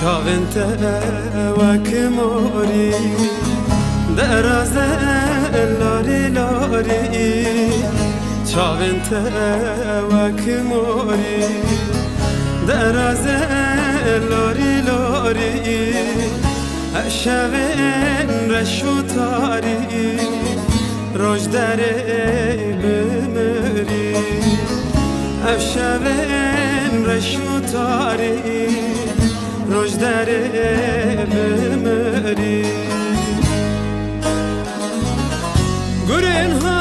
çavên te wek morî Deraze larî larî çavên te wek morî Deraze larî larî Eşevên reş tarî Roj derê bimirî Eşevên reş û tarî Rojderim ömürüm Gürün ha